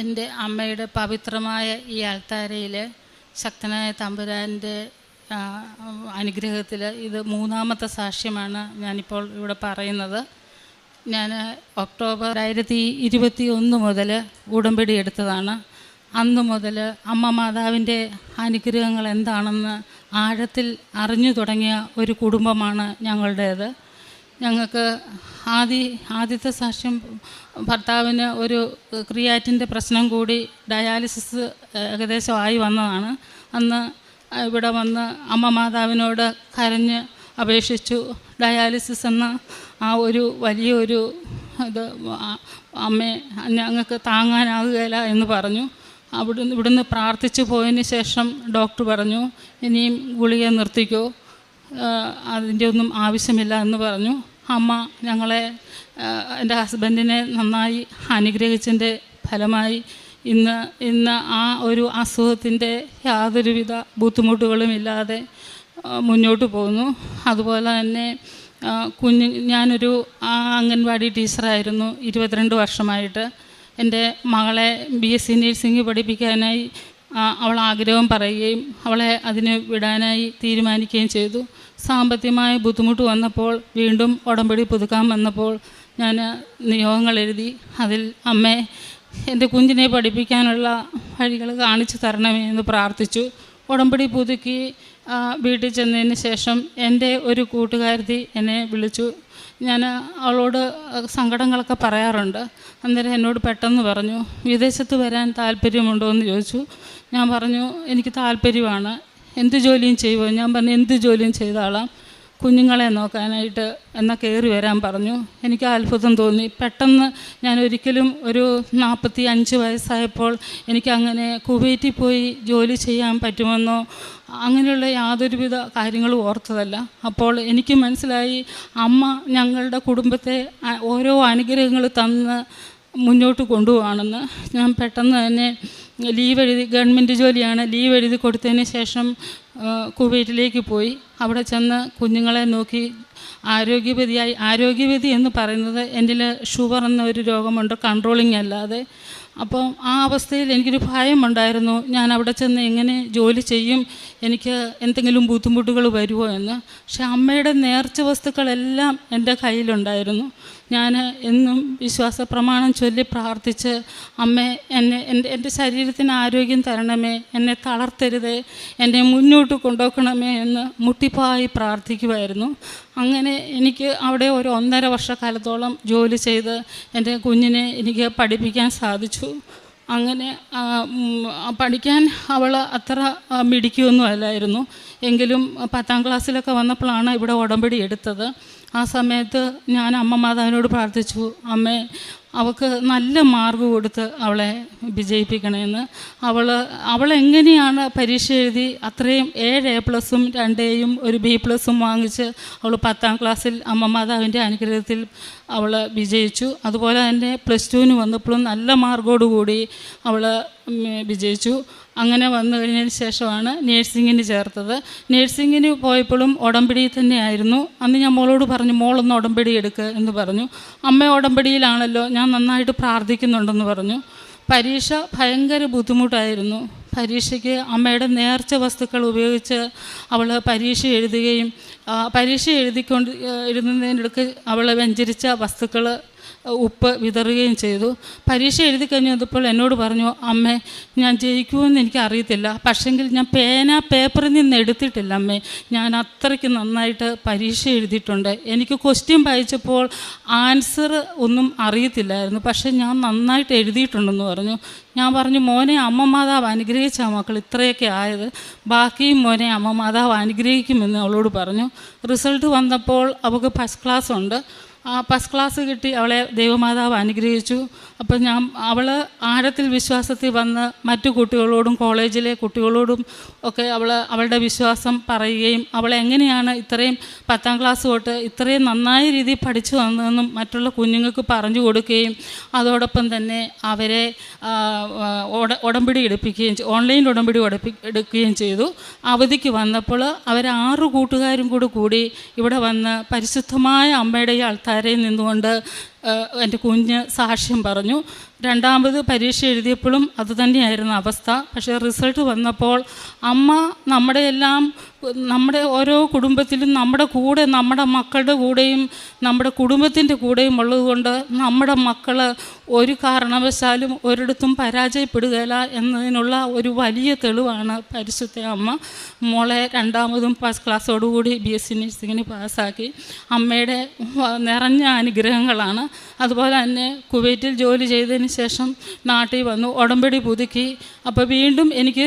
എന്റെ അമ്മയുടെ പവിത്രമായ ഈ അൾത്താരയിൽ ശക്തനായ തമ്പുരാന്റെ അനുഗ്രഹത്തിൽ ഇത് മൂന്നാമത്തെ സാക്ഷ്യമാണ് ഞാനിപ്പോൾ ഇവിടെ പറയുന്നത്. ഞാൻ ഒക്ടോബർ ആയിരത്തി ഇരുപത്തി ഒന്ന് മുതൽ ഉടമ്പടി എടുത്തതാണ്. അന്ന് മുതൽ അമ്മ മാതാവിന്റെ അനുഗ്രഹങ്ങൾ എന്താണെന്ന് ആഴത്തിൽ അറിഞ്ഞു തുടങ്ങിയ ഒരു കുടുംബമാണ് ഞങ്ങളുടേത്. ഞങ്ങൾക്ക് ആദ്യ ആദ്യത്തെ സാക്ഷ്യം ഭർത്താവിന് ഒരു ക്രിയാറ്റിന്റെ പ്രശ്നം കൂടി ഡയാലിസിസ് ഏകദേശം ആയി വന്നതാണ്. അന്ന് ഇവിടെ വന്ന് അമ്മ മാതാവിനോട് കരഞ്ഞ് അപേക്ഷിച്ചു. ഡയാലിസിസ് എന്ന ആ ഒരു വലിയൊരു ഇത് അമ്മ ഞങ്ങൾക്ക് താങ്ങാനാകുകയില്ല എന്ന് പറഞ്ഞു. അവിടുന്ന് ഇവിടുന്ന് പ്രാർത്ഥിച്ചു പോയതിന് ശേഷം ഡോക്ടർ പറഞ്ഞു ഇനിയും ഗുളിക നിർത്തിക്കോ. അതിന്റെ ഒന്നും ആവശ്യമില്ല എന്ന് പറഞ്ഞു. അമ്മ ഞങ്ങളെ എന്റെ ഹസ്ബൻഡിനെ നന്നായി അനുഗ്രഹിച്ചതിന്റെ ഫലമായി ഇന്ന് ഇന്ന് ആ ഒരു അസുഖത്തിന്റെ യാതൊരുവിധ ബുദ്ധിമുട്ടുകളും ഇല്ലാതെ മുന്നോട്ട് പോകുന്നു. അതുപോലെ തന്നെ കുഞ്ഞു ഞാനൊരു അംഗൻവാടി ടീച്ചറായിരുന്നു ഇരുപത്തിരണ്ട് വർഷമായിട്ട്. എന്റെ മകളെ ബി എസ് സി നേഴ്സിംഗ് പഠിപ്പിക്കാനായി അവൾ ആഗ്രഹം പറയുകയും അവളെ അതിന് വിടാനായി തീരുമാനിക്കുകയും ചെയ്തു. സാമ്പത്തികമായ ബുദ്ധിമുട്ട് വന്നപ്പോൾ വീണ്ടും ഉടമ്പടി പുതുക്കാൻ വന്നപ്പോൾ ഞാൻ നിയോഗങ്ങൾ എഴുതി അതിൽ അമ്മേ എന്റെ കുഞ്ഞിനെ പഠിപ്പിക്കാനുള്ള വഴികൾ കാണിച്ചു തരണമേ എന്ന് പ്രാർത്ഥിച്ചു. ഉടമ്പടി പുതുക്കി വീട്ടിൽ ചെന്നതിന് ശേഷം എന്റെ ഒരു കൂട്ടുകാരത്തി എന്നെ വിളിച്ചു. ഞാൻ അവളോട് സങ്കടങ്ങളൊക്കെ പറയാറുണ്ട്. അന്നേരം എന്നോട് പെട്ടെന്ന് പറഞ്ഞു വിദേശത്ത് വരാൻ താല്പര്യമുണ്ടോ? എന്ന് ചോദിച്ചു. ഞാൻ പറഞ്ഞു എനിക്ക് താല്പര്യമാണ്. എന്ത് ജോലിയും ചെയ്യുമോ ഞാൻ പറഞ്ഞു എന്ത് ജോലിയും ചെയ്താളാം. കുഞ്ഞുങ്ങളെ നോക്കാനായിട്ട് എന്നാൽ കയറി വരാൻ പറഞ്ഞു. എനിക്ക് അത്ഭുതം തോന്നി. പെട്ടെന്ന് ഞാൻ ഒരിക്കലും ഒരു നാൽപ്പത്തി അഞ്ച് വയസ്സായപ്പോൾ എനിക്കങ്ങനെ കുവൈറ്റിൽ പോയി ജോലി ചെയ്യാൻ പറ്റുമെന്നോ അങ്ങനെയുള്ള യാതൊരുവിധ കാര്യങ്ങളും ഓർത്തതല്ല. അപ്പോൾ എനിക്ക് മനസ്സിലായി അമ്മ ഞങ്ങളുടെ കുടുംബത്തെ ഓരോ അനുഗ്രഹങ്ങൾ തന്ന് മുന്നോട്ട് കൊണ്ടുപോകുകയാണെന്ന് ഞാൻ പെട്ടെന്ന് തന്നെ ലീവ് എഴുതി ഗവൺമെന്റ് ജോലിയാണ്. ലീവ് എഴുതി കൊടുത്തതിന് ശേഷം കുവൈറ്റിലേക്ക് പോയി. അവിടെ ചെന്ന് കുഞ്ഞുങ്ങളെ നോക്കി ആരോഗ്യവതിയായി ആരോഗ്യവതി എന്ന് പറയുന്നത് എന്റെ ഷുഗർ എന്ന ഒരു രോഗമുണ്ട് കൺട്രോളിങ് അല്ലാതെ. അപ്പം ആ അവസ്ഥയിൽ എനിക്കൊരു ഭയമുണ്ടായിരുന്നു. ഞാൻ അവിടെ ചെന്ന് എങ്ങനെ ജോലി ചെയ്യും എനിക്ക് എന്തെങ്കിലും ബുദ്ധിമുട്ടുകൾ വരുമോ എന്ന്. പക്ഷെ അമ്മയുടെ നേർച്ച വസ്തുക്കളെല്ലാം എന്റെ കയ്യിലുണ്ടായിരുന്നു. ഞാൻ എന്നും വിശ്വാസ പ്രമാണം ചൊല്ലി പ്രാർത്ഥിച്ച് അമ്മ എന്നെ എന്റെ എന്റെ ശരീരത്തിന് ആരോഗ്യം തരണമേ എന്നെ തളർത്തരുതേ എന്നെ മുന്നോട്ട് കൊണ്ടുപോക്കണമേ എന്ന് മുട്ടിപ്പായി പ്രാർത്ഥിക്കുമായിരുന്നു അങ്ങനെ എനിക്ക് അവിടെ ഒരു ഒന്നര വർഷക്കാലത്തോളം ജോലി ചെയ്ത് എന്റെ കുഞ്ഞിനെ എനിക്ക് പഠിപ്പിക്കാൻ സാധിച്ചു. അങ്ങനെ പഠിക്കാൻ അവൾ അത്ര മിടിക്കുകയൊന്നും അല്ലായിരുന്നു എങ്കിലും പത്താം ക്ലാസ്സിലൊക്കെ വന്നപ്പോഴാണ് ഇവിടെ ഉടമ്പടി എടുത്തത്. ആ സമയത്ത് ഞാൻ അമ്മ മാതാവിനോട് പ്രാർത്ഥിച്ചു അമ്മേ അവൾക്ക് നല്ല മാർക്ക് കൊടുത്ത് അവളെ വിജയിപ്പിക്കണമെന്ന് അവൾ അവളെങ്ങനെയാണ് പരീക്ഷ എഴുതി അത്രയും ഏഴ് എ പ്ലസും രണ്ട് എയും ഒരു ബി പ്ലസും വാങ്ങിച്ച് അവൾ പത്താം ക്ലാസ്സിൽ അമ്മ മാതാവിന്റെ അനുഗ്രഹത്തിൽ അവൾ വിജയിച്ചു. അതുപോലെ തന്നെ പ്ലസ് ടുവിന് വന്നപ്പോഴും നല്ല മാർക്കോടുകൂടി അവൾ വിജയിച്ചു. അങ്ങനെ വന്നു കഴിഞ്ഞതിന് ശേഷമാണ് നേഴ്സിങ്ങിന് ചേർത്തത്. നേഴ്സിങ്ങിന് പോയപ്പോഴും ഉടമ്പടി തന്നെയായിരുന്നു. അന്ന് ഞാൻ മോളോട് പറഞ്ഞു മോളൊന്ന് ഉടമ്പടി എടുക്കുക എന്ന് പറഞ്ഞു. അമ്മ ഉടമ്പടിയിലാണല്ലോ ഞാൻ നന്നായിട്ട് പ്രാർത്ഥിക്കുന്നുണ്ടെന്ന് പറഞ്ഞു. പരീക്ഷ ഭയങ്കര ബുദ്ധിമുട്ടായിരുന്നു. പരീക്ഷയ്ക്ക് അമ്മയുടെ നേർച്ച വസ്തുക്കൾ ഉപയോഗിച്ച് അവൾ പരീക്ഷ എഴുതുകയും പരീക്ഷ എഴുതിക്കൊണ്ട് എഴുതുന്നതിനിടയ്ക്ക് അവൾ വെഞ്ചരിച്ച വസ്തുക്കൾ ഉപ്പ് വിതറുകയും ചെയ്തു. പരീക്ഷ എഴുതി കഴിഞ്ഞപ്പോൾ എന്നോട് പറഞ്ഞു അമ്മേ ഞാൻ ജയിക്കുമെന്ന് എനിക്ക് അറിയത്തില്ല. പക്ഷെങ്കിൽ ഞാൻ പേന പേപ്പറിൽ നിന്ന് എടുത്തിട്ടില്ല അമ്മേ. ഞാൻ അത്രയ്ക്ക് നന്നായിട്ട് പരീക്ഷ എഴുതിയിട്ടുണ്ട്. എനിക്ക് ക്വസ്റ്റ്യൻ വായിച്ചപ്പോൾ ആൻസർ ഒന്നും അറിയത്തില്ലായിരുന്നു. പക്ഷെ ഞാൻ നന്നായിട്ട് എഴുതിയിട്ടുണ്ടെന്ന് പറഞ്ഞു. ഞാൻ പറഞ്ഞു മോനെ അമ്മ മാതാവ് അനുഗ്രഹിച്ച മക്കൾ ഇത്രയൊക്കെ ആയത്. ബാക്കിയും മോനെ അമ്മ മാതാവ് അനുഗ്രഹിക്കുമെന്ന് അവളോട് പറഞ്ഞു. റിസൾട്ട് വന്നപ്പോൾ അവൾക്ക് ഫസ്റ്റ് ക്ലാസ് ഉണ്ട് ഫസ്റ്റ് ക്ലാസ് കിട്ടി അവളെ ദൈവമാതാവ് അനുഗ്രഹിച്ചു. അപ്പം ഞാൻ അവൾ ആഴത്തിൽ വിശ്വാസത്തിൽ വന്ന് മറ്റു കുട്ടികളോടും കോളേജിലെ കുട്ടികളോടും ഒക്കെ അവൾ അവളുടെ വിശ്വാസം പറയുകയും അവൾ എങ്ങനെയാണ് ഇത്രയും പത്താം ക്ലാസ് തൊട്ട് ഇത്രയും നന്നായ രീതിയിൽ പഠിച്ചു വന്നതെന്നും മറ്റുള്ള കുഞ്ഞുങ്ങൾക്ക് പറഞ്ഞു കൊടുക്കുകയും അതോടൊപ്പം തന്നെ അവരെ ഉടമ്പടി എടുപ്പിക്കുകയും ഓൺലൈൻ ഉടമ്പടി ഉടപ്പി എടുക്കുകയും ചെയ്തു. അവധിക്ക് വന്നപ്പോൾ അവർ ആറ് കൂട്ടുകാരും കൂടി കൂടി ഇവിടെ വന്ന് പരിശുദ്ധമായ അമ്മയുടെ ഈ ആൾത്താരയിൽ നിന്നുകൊണ്ട് എന്റെ കുഞ്ഞ് സാക്ഷ്യം പറഞ്ഞു. രണ്ടാമത് പരീക്ഷ എഴുതിയപ്പോഴും അതുതന്നെയായിരുന്നു അവസ്ഥ. പക്ഷേ റിസൾട്ട് വന്നപ്പോൾ അമ്മ നമ്മുടെ എല്ലാം നമ്മുടെ ഓരോ കുടുംബത്തിലും നമ്മുടെ കൂടെ നമ്മുടെ മക്കളുടെ കൂടെയും നമ്മുടെ കുടുംബത്തിന്റെ കൂടെയും ഉള്ളതുകൊണ്ട് നമ്മുടെ മക്കൾ ഒരു കാരണവശാലും ഒരിടത്തും പരാജയപ്പെടുകയില്ല എന്നതിനുള്ള ഒരു വലിയ തെളിവാണ് പരിശുദ്ധ അമ്മ. മോളെ രണ്ടാമതും ഫസ്റ്റ് ക്ലാസ്സോടുകൂടി ബി എസ് സി നഴ്സിങ്ങിന് പാസ്സാക്കി. അമ്മയുടെ നിറഞ്ഞ അനുഗ്രഹങ്ങളാണ് അതുപോലെ തന്നെ കുവൈറ്റിൽ ജോലി ചെയ്തതിന് ശേഷം നാട്ടിൽ വന്നു ഉടമ്പടി പുതുക്കി. അപ്പോൾ വീണ്ടും എനിക്ക്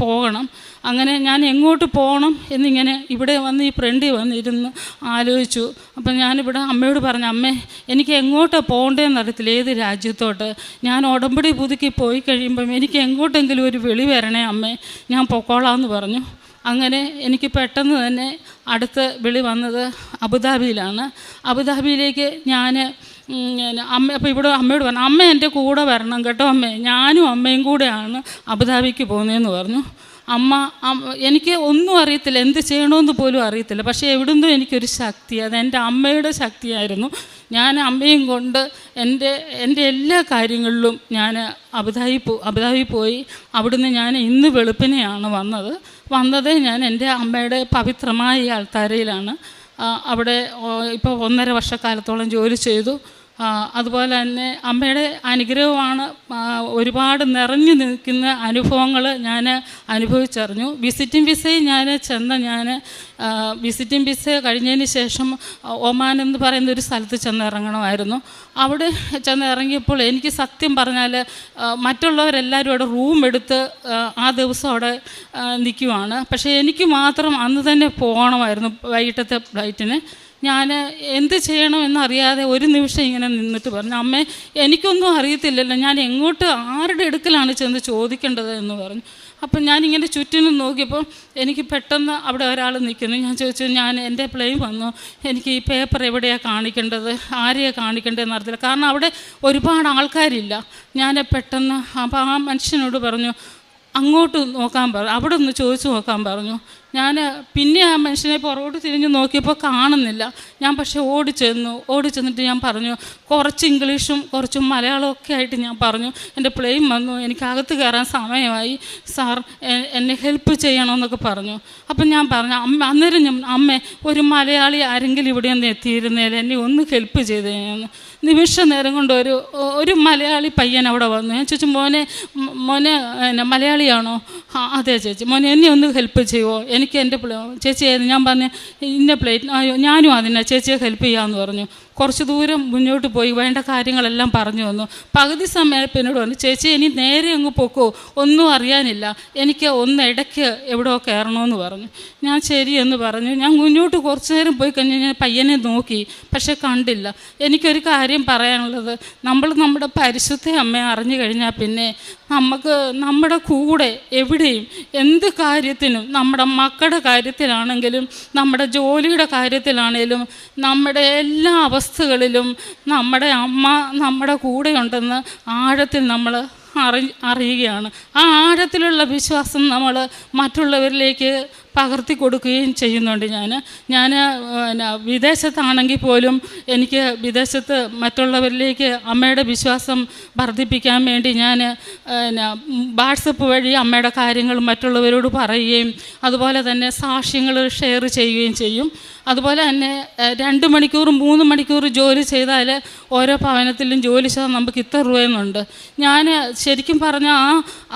പോകണം. അങ്ങനെ ഞാൻ എങ്ങോട്ട് പോകണം എന്നിങ്ങനെ ഇവിടെ വന്ന് ഈ ഫ്രണ്ടിൽ വന്നിരുന്ന് ആലോചിച്ചു. അപ്പം ഞാനിവിടെ അമ്മയോട് പറഞ്ഞു അമ്മേ എനിക്ക് എങ്ങോട്ടാണ് പോകേണ്ടതെന്ന് അറിയത്തില്ല. ഏത് രാജ്യത്തോട്ട്? ഞാൻ ഉടമ്പടി പുതുക്കി പോയി കഴിയുമ്പം എനിക്ക് എങ്ങോട്ടെങ്കിലും ഒരു വിളി വരണേ അമ്മേ ഞാൻ പൊക്കോളാമെന്ന് പറഞ്ഞു. അങ്ങനെ എനിക്ക് പെട്ടെന്ന് തന്നെ അടുത്ത വിളി വന്നത് അബുദാബിയിലാണ്. അബുദാബിയിലേക്ക് ഞാൻ അമ്മ അപ്പോൾ ഇവിടെ അമ്മയോട് പറഞ്ഞു അമ്മ എന്റെ കൂടെ വരണം കേട്ടോ അമ്മേ. ഞാനും അമ്മയും കൂടെയാണ് അബുദാബിക്ക് പോകുന്നതെന്ന് പറഞ്ഞു. അമ്മ എനിക്ക് ഒന്നും അറിയത്തില്ല. എന്ത് ചെയ്യണമെന്ന് പോലും അറിയത്തില്ല. പക്ഷേ എവിടുന്നും എനിക്കൊരു ശക്തി അത് എന്റെ അമ്മയുടെ ശക്തിയായിരുന്നു. ഞാൻ അമ്മയും കൊണ്ട് എന്റെ എന്റെ എല്ലാ കാര്യങ്ങളിലും ഞാൻ അബുദാബി പോ അബുദാബി പോയി. അവിടുന്ന് ഞാൻ ഇന്ന് വെളുപ്പിനെയാണ് വന്നത്. വന്നത് ഞാൻ എന്റെ അമ്മയുടെ പവിത്രമായ ആൾത്താരയിലാണ്. അവിടെ ഇപ്പോൾ ഒന്നര വർഷക്കാലത്തോളം ജോലി ചെയ്തു. അതുപോലെ തന്നെ അമ്മയുടെ അനുഗ്രഹമാണ് ഒരുപാട് നിറഞ്ഞു നിൽക്കുന്ന അനുഭവങ്ങൾ ഞാൻ അനുഭവിച്ചറിഞ്ഞു. വിസിറ്റിംഗ് വിസയിൽ ഞാൻ ചെന്ന ഞാൻ വിസിറ്റിംഗ് വിസ കഴിഞ്ഞതിന് ശേഷം ഒമാൻ എന്ന് പറയുന്ന ഒരു സ്ഥലത്ത് ചെന്നിറങ്ങണമായിരുന്നു. അവിടെ ചെന്ന് ഇറങ്ങിയപ്പോൾ എനിക്ക് സത്യം പറഞ്ഞാൽ മറ്റുള്ളവരെല്ലാവരും അവിടെ റൂം എടുത്ത് ആ ദിവസം അവിടെ നിൽക്കുവാണ്. പക്ഷേ എനിക്ക് മാത്രം അന്ന് തന്നെ പോകണമായിരുന്നു വൈകിട്ടത്തെ ഫ്ലൈറ്റിന് ഞാൻ എന്ത് ചെയ്യണമെന്നറിയാതെ ഒരു നിമിഷം ഇങ്ങനെ നിന്നിട്ട് പറഞ്ഞു അമ്മേ എനിക്കൊന്നും അറിയത്തില്ലല്ലോ. ഞാൻ എങ്ങോട്ട് ആരുടെ അടുക്കലാണ് ചെന്ന് ചോദിക്കേണ്ടത്? എന്ന് പറഞ്ഞു. അപ്പം ഞാനിങ്ങനെ ചുറ്റിനും നോക്കിയപ്പോൾ എനിക്ക് പെട്ടെന്ന് അവിടെ ഒരാൾ നിൽക്കുന്നു. ഞാൻ ചോദിച്ചു ഞാൻ എന്റെ പ്ലെയിൻ വന്നു. എനിക്ക് ഈ പേപ്പർ എവിടെയാണ് കാണിക്കേണ്ടത്? ആരെയാണ് കാണിക്കേണ്ടതെന്ന് അറിയത്തില്ല. കാരണം അവിടെ ഒരുപാട് ആൾക്കാരില്ല. ഞാൻ പെട്ടെന്ന് അപ്പോൾ ആ മനുഷ്യനോട് പറഞ്ഞു അങ്ങോട്ട് നോക്കാൻ പറഞ്ഞു അവിടെ ഒന്ന് ചോദിച്ചു നോക്കാൻ പറഞ്ഞു. ഞാൻ പിന്നെ ആ മനുഷ്യനെ പുറകോട്ട് തിരിഞ്ഞ് നോക്കിയപ്പോൾ കാണുന്നില്ല. ഞാൻ പക്ഷേ ഓടി ചെന്നു ഓടി ചെന്നിട്ട് ഞാൻ പറഞ്ഞു കുറച്ച് ഇംഗ്ലീഷും കുറച്ച് മലയാളവും ഒക്കെ ആയിട്ട് ഞാൻ പറഞ്ഞു. എന്റെ പ്ലെയിൻ വന്നു. എനിക്ക് അകത്ത് കയറാൻ സമയമായി. സാർ എന്നെ ഹെൽപ്പ് ചെയ്യണമെന്നൊക്കെ പറഞ്ഞു. അപ്പം ഞാൻ പറഞ്ഞു അമ്മ അന്നേരം ഞാൻ അമ്മ ഒരു മലയാളി ആരെങ്കിലും ഇവിടെ ഒന്ന് എത്തിയിരുന്നേൽ എന്നെ ഒന്ന് ഹെൽപ്പ് ചെയ്തേന്ന്. നിമിഷ നേരം കൊണ്ട് ഒരു ഒരു മലയാളി പയ്യൻ അവിടെ വന്നു. ഞാൻ ചോദിച്ചു മോനെ മോനെ മലയാളിയാണോ? ആ അതെ ചേച്ചി. മോനെ എന്നെ ഒന്ന് ഹെൽപ്പ് ചെയ്യുമോ എനിക്ക് എന്റെ ചേച്ചി ഞാൻ പറഞ്ഞു ഇന്ന പ്ലേറ്റ് അയ്യോ ഞാനും അതിനെ ചേച്ചിയെ ഹെൽപ്പ് ചെയ്യാമെന്ന് പറഞ്ഞു. കുറച്ച് ദൂരം മുന്നോട്ട് പോയി വേണ്ട കാര്യങ്ങളെല്ലാം പറഞ്ഞു വന്നു പകുതി എന്നോട് പറഞ്ഞു ചേച്ചി ഇനി നേരെ അങ്ങ് പൊക്കോ ഒന്നും അറിയാനില്ല. എനിക്ക് ഒന്ന് ഇടയ്ക്ക് എവിടെയോ കയറണമെന്ന് പറഞ്ഞു. ഞാൻ ശരിയെന്ന് പറഞ്ഞു. ഞാൻ മുന്നോട്ട് കുറച്ച് നേരം പോയി കഴിഞ്ഞ് ഞാൻ പയ്യനെ നോക്കി പക്ഷെ കണ്ടില്ല. എനിക്കൊരു കാര്യം പറയാനുള്ളത് നമ്മൾ നമ്മുടെ പരിശുദ്ധ അമ്മയെ അറിഞ്ഞു കഴിഞ്ഞാൽ പിന്നെ നമുക്ക് നമ്മുടെ കൂടെ എവിടെയും എന്ത് കാര്യത്തിനും നമ്മുടെ മക്കളുടെ കാര്യത്തിലാണെങ്കിലും നമ്മുടെ ജോലിയുടെ കാര്യത്തിലാണെങ്കിലും നമ്മുടെ എല്ലാ അവസ്ഥകളിലും നമ്മുടെ അമ്മ നമ്മുടെ കൂടെയുണ്ടെന്ന് ആഴത്തിൽ നമ്മൾ അറി അറിയുകയാണ്. ആ ആഴത്തിലുള്ള വിശ്വാസം നമ്മൾ മറ്റുള്ളവരിലേക്ക് പകർത്തി കൊടുക്കുകയും ചെയ്യുന്നുണ്ട് ഞാൻ ഞാൻ പിന്നെ വിദേശത്താണെങ്കിൽ പോലും എനിക്ക് വിദേശത്ത് മറ്റുള്ളവരിലേക്ക് അമ്മയുടെ വിശ്വാസം വർദ്ധിപ്പിക്കാൻ വേണ്ടി ഞാൻ പിന്നെ വാട്സപ്പ് വഴി അമ്മയുടെ കാര്യങ്ങൾ മറ്റുള്ളവരോട് പറയുകയും അതുപോലെ തന്നെ സാക്ഷ്യങ്ങൾ ഷെയർ ചെയ്യുകയും ചെയ്യും. അതുപോലെ തന്നെ രണ്ട് മണിക്കൂർ മൂന്ന് മണിക്കൂർ ജോലി ചെയ്താൽ ഓരോ ഭവനത്തിലും ജോലി ചെയ്താൽ നമുക്ക് ഇത്ര രൂപയെന്നുണ്ട്. ഞാൻ ശരിക്കും പറഞ്ഞാൽ ആ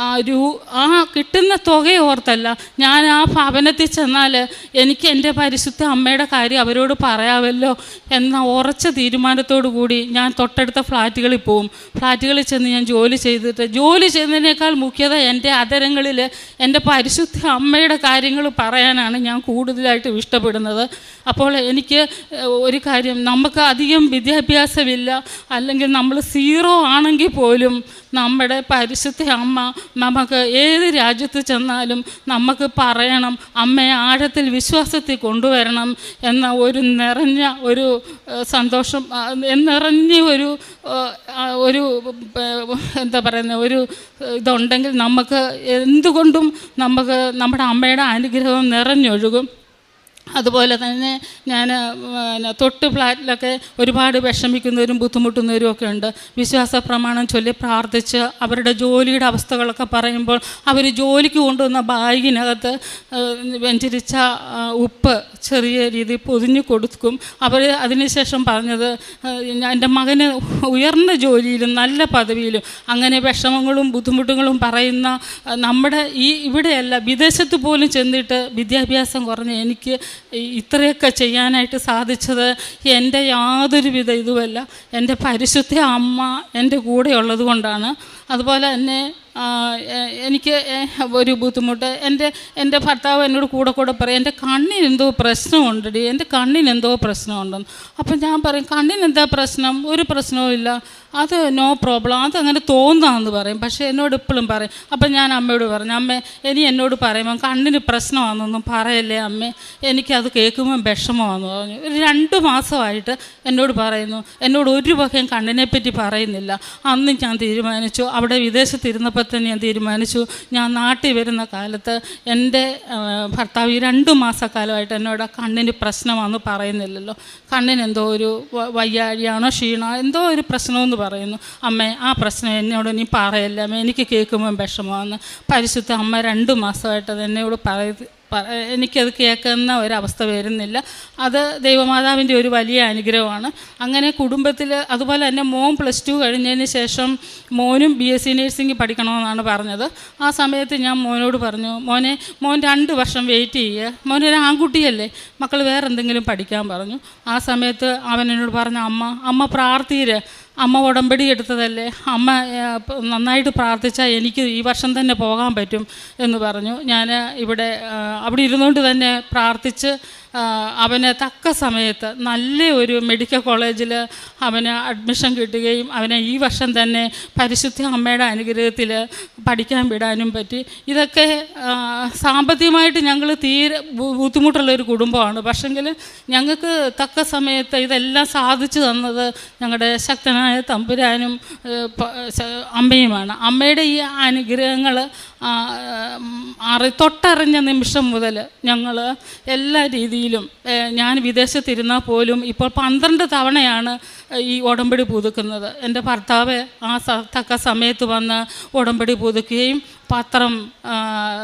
ആ രൂ ആ കിട്ടുന്ന തുക ഓർത്തല്ല. ഞാൻ ആ ഭവനത്തിൽ ചെന്നാൽ എനിക്ക് എന്റെ പരിശുദ്ധ അമ്മയുടെ കാര്യം അവരോട് പറയാമല്ലോ എന്ന ഉറച്ച തീരുമാനത്തോടു കൂടി ഞാൻ തൊട്ടടുത്ത ഫ്ലാറ്റുകളിൽ പോവും. ഫ്ലാറ്റുകളിൽ ചെന്ന് ഞാൻ ജോലി ചെയ്തിട്ട് ജോലി ചെയ്യുന്നതിനേക്കാൾ മുഖ്യത എന്റെ അതരങ്ങളിൽ എന്റെ പരിശുദ്ധ അമ്മയുടെ കാര്യങ്ങൾ പറയാനാണ് ഞാൻ കൂടുതലായിട്ടും ഇഷ്ടപ്പെടുന്നത്. അപ്പോൾ എനിക്ക് ഒരു കാര്യം നമുക്ക് അധികം വിദ്യാഭ്യാസമില്ല. അല്ലെങ്കിൽ നമ്മൾ സീറോ ആണെങ്കിൽ പോലും നമ്മുടെ പരിശുദ്ധ അമ്മ നമുക്ക് ഏത് രാജ്യത്ത് ചെന്നാലും നമുക്ക് പറയണം അമ്മയെ ആഴത്തിൽ വിശ്വാസത്തിൽ കൊണ്ടുവരണം എന്ന ഒരു നിറഞ്ഞ ഒരു സന്തോഷം നിറഞ്ഞ ഒരു ഒരു എന്താ പറയുന്നത് ഒരു ഇതുണ്ടെങ്കിൽ നമുക്ക് എന്തുകൊണ്ടും നമുക്ക് നമ്മുടെ അമ്മയുടെ അനുഗ്രഹം നിറഞ്ഞൊഴുകും. അതുപോലെ തന്നെ ഞാൻ പിന്നെ തൊട്ട് ഫ്ലാറ്റിലൊക്കെ ഒരുപാട് വിഷമിക്കുന്നവരും ബുദ്ധിമുട്ടുന്നവരും ഒക്കെ ഉണ്ട്. വിശ്വാസ പ്രമാണം ചൊല്ലി പ്രാർത്ഥിച്ച് അവരുടെ ജോലിയുടെ അവസ്ഥകളൊക്കെ പറയുമ്പോൾ അവർ ജോലിക്ക് കൊണ്ടുവന്ന ബാഗിനകത്ത് വെഞ്ചരിച്ച ഉപ്പ് ചെറിയ രീതിയിൽ പൊതിഞ്ഞു കൊടുക്കും. അവർ അതിനുശേഷം പറഞ്ഞത് എന്റെ മകന് ഉയർന്ന ജോലിയിലും നല്ല പദവിയിലും അങ്ങനെ വിഷമങ്ങളും ബുദ്ധിമുട്ടുകളും പറയുന്ന നമ്മുടെ ഈ ഇവിടെയല്ല വിദേശത്ത് പോലും ചെന്നിട്ട് വിദ്യാഭ്യാസം കുറഞ്ഞ എനിക്ക് ഇത്രയൊക്കെ ചെയ്യാനായിട്ട് സാധിച്ചത് എന്റെ യാതൊരുവിധ ഇതുമല്ല. എന്റെ പരിശുദ്ധ അമ്മ എന്റെ കൂടെ ഉള്ളത് കൊണ്ടാണ്. അതുപോലെ തന്നെ എനിക്ക് ഒരു ബുദ്ധിമുട്ട്. എന്റെ എന്റെ ഭർത്താവ് എന്നോട് കൂടെ കൂടെ പറയും എന്റെ കണ്ണിന് എന്തോ പ്രശ്നമുണ്ടടി എന്റെ കണ്ണിന് എന്തോ പ്രശ്നമുണ്ടെന്ന് അപ്പം ഞാൻ പറയും കണ്ണിന് എന്താ പ്രശ്നം? ഒരു പ്രശ്നവും ഇല്ല. അത് നോ പ്രോബ്ലം. അതങ്ങനെ തോന്നാന്ന് പറയും. പക്ഷേ എന്നോട് ഇപ്പോഴും പറയും. അപ്പം ഞാൻ അമ്മയോട് പറഞ്ഞു അമ്മ ഇനി എന്നോട് പറയുമ്പം കണ്ണിന് പ്രശ്നമാണെന്നൊന്നും പറയല്ലേ അമ്മേ? എനിക്കത് കേൾക്കുമ്പം വിഷമമാണെന്ന് പറഞ്ഞു. ഒരു രണ്ട് മാസമായിട്ട് എന്നോട് പറയുന്നു എന്നോട് ഒരു വകയും കണ്ണിനെ പറ്റി പറയുന്നില്ല. അന്ന് ഞാൻ തീരുമാനിച്ചു അവിടെ വിദേശത്തിരുന്നപ്പോൾ തന്നെ ഞാൻ തീരുമാനിച്ചു. ഞാൻ നാട്ടിൽ വരുന്ന കാലത്ത് എന്റെ ഭർത്താവ് ഈ രണ്ട് മാസക്കാലമായിട്ട് എന്നോട് കണ്ണിന് പ്രശ്നമാണെന്ന് പറയുന്നില്ലല്ലോ. കണ്ണിന് എന്തോ ഒരു വയ്യാഴിയാണോ ക്ഷീണോ എന്തോ ഒരു പ്രശ്നമെന്ന് പറയുന്നു. അമ്മേ ആ പ്രശ്നം എന്നോട് നീ പറയല്ല അമ്മ എനിക്ക് കേൾക്കുമ്പോൾ വിഷമമാണ്. പരിശുദ്ധ അമ്മ രണ്ട് മാസമായിട്ട് അത് എന്നോട് പറയ പ- എനിക്കത് കേൾക്കുന്ന ഒരവസ്ഥ വരുന്നില്ല. അത് ദൈവമാതാവിന്റെ ഒരു വലിയ അനുഗ്രഹമാണ്. അങ്ങനെ കുടുംബത്തിൽ അതുപോലെ തന്നെ മോൻ പ്ലസ് ടു കഴിഞ്ഞതിന് ശേഷം മോനും ബി എസ് സി നേഴ്സിംഗ് പഠിക്കണമെന്നാണ് പറഞ്ഞത്. ആ സമയത്ത് ഞാൻ മോനോട് പറഞ്ഞു മോനെ മോൻ രണ്ട് വർഷം വെയിറ്റ് ചെയ്യുക മോനൊരു ആൺകുട്ടിയല്ലേ. മക്കൾ വേറെ എന്തെങ്കിലും പഠിക്കാൻ പറഞ്ഞു. ആ സമയത്ത് അവൻ എന്നോട് പറഞ്ഞു അമ്മ അമ്മ പ്രാർത്ഥീര്. അമ്മ ഉടമ്പടി എടുത്തതല്ലേ? അമ്മ നന്നായിട്ട് പ്രാർത്ഥിച്ചാൽ എനിക്ക് ഈ വർഷം തന്നെ പോകാൻ പറ്റും എന്ന് പറഞ്ഞു. ഞാൻ ഇവിടെ അവിടെ ഇരുന്നുകൊണ്ട് തന്നെ പ്രാർത്ഥിച്ച് അവന് തക്ക സമയത്ത് നല്ല ഒരു മെഡിക്കൽ കോളേജിൽ അവന് അഡ്മിഷൻ കിട്ടുകയും അവനെ ഈ വർഷം തന്നെ പരിശുദ്ധ അമ്മയുടെ അനുഗ്രഹത്തിൽ പഠിക്കാൻ വിടാനും പറ്റി. ഇതൊക്കെ സാമ്പത്തികമായിട്ട് ഞങ്ങൾ തീരെ ബുദ്ധിമുട്ടുള്ള ഒരു കുടുംബമാണ്. പക്ഷെങ്കിൽ ഞങ്ങൾക്ക് തക്ക സമയത്ത് ഇതെല്ലാം സാധിച്ചു തന്നത് ഞങ്ങളുടെ ശക്തനായ തമ്പുരാനും അമ്മയുമാണ്. അമ്മയുടെ ഈ അനുഗ്രഹങ്ങൾ തൊട്ടറിഞ്ഞ നിമിഷം മുതൽ ഞങ്ങൾ എല്ലാ രീതിയിലും ഏഹ്, ഞാൻ വിദേശത്തിരുന്നാൽ പോലും ഇപ്പോൾ പന്ത്രണ്ട് തവണയാണ് ഈ ഉടമ്പടി പുതുക്കുന്നത്. എന്റെ ഭർത്താവ് ആ തക്ക സമയത്ത് വന്ന് ഉടമ്പടി പുതുക്കുകയും പത്രം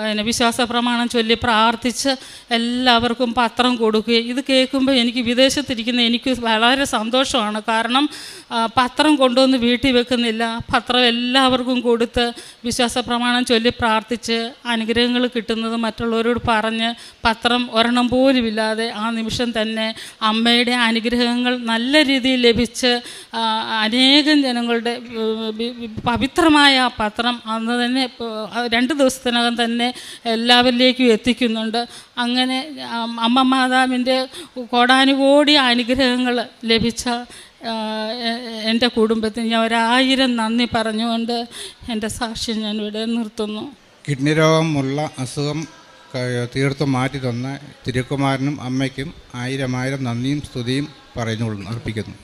പിന്നെ വിശ്വാസ പ്രമാണം ചൊല്ലി പ്രാർത്ഥിച്ച് എല്ലാവർക്കും പത്രം കൊടുക്കുകയും ഇത് കേൾക്കുമ്പോൾ എനിക്ക് വിദേശത്തിരിക്കുന്ന എനിക്ക് വളരെ സന്തോഷമാണ്. കാരണം പത്രം കൊണ്ടുവന്ന് വീട്ടിൽ വെക്കുന്നില്ല. പത്രം എല്ലാവർക്കും കൊടുത്ത് വിശ്വാസ പ്രമാണം ചൊല്ലി പ്രാർത്ഥിച്ച് അനുഗ്രഹങ്ങൾ കിട്ടുന്നത് മറ്റുള്ളവരോട് പറഞ്ഞ് പത്രം ഒരെണ്ണം പോലുമില്ലാതെ ആ നിമിഷം തന്നെ അമ്മയുടെ അനുഗ്രഹങ്ങൾ നല്ല രീതിയിൽ ലഭിച്ച് അനേകം ജനങ്ങളുടെ പവിത്രമായ ആ പത്രം അന്ന് തന്നെ രണ്ട് ദിവസത്തിനകം തന്നെ എല്ലാവരിലേക്കും എത്തിക്കുന്നുണ്ട്. അങ്ങനെ അമ്മ മാതാവിന്റെ കോടാനുകോടി അനുഗ്രഹങ്ങൾ ലഭിച്ച എന്റെ കുടുംബത്തിന് ഞാൻ ഒരായിരം നന്ദി പറഞ്ഞുകൊണ്ട് എന്റെ സാക്ഷ്യം ഞാൻ ഇവിടെ നിർത്തുന്നു. കിഡ്നി രോഗമുള്ള അസുഖം തീർത്തും മാറ്റി തന്ന തിരുക്കുമാരനും അമ്മയ്ക്കും ആയിരം ആയിരം നന്ദിയും സ്തുതിയും പറഞ്ഞുകൊള്ളുന്നു അർപ്പിക്കുന്നു.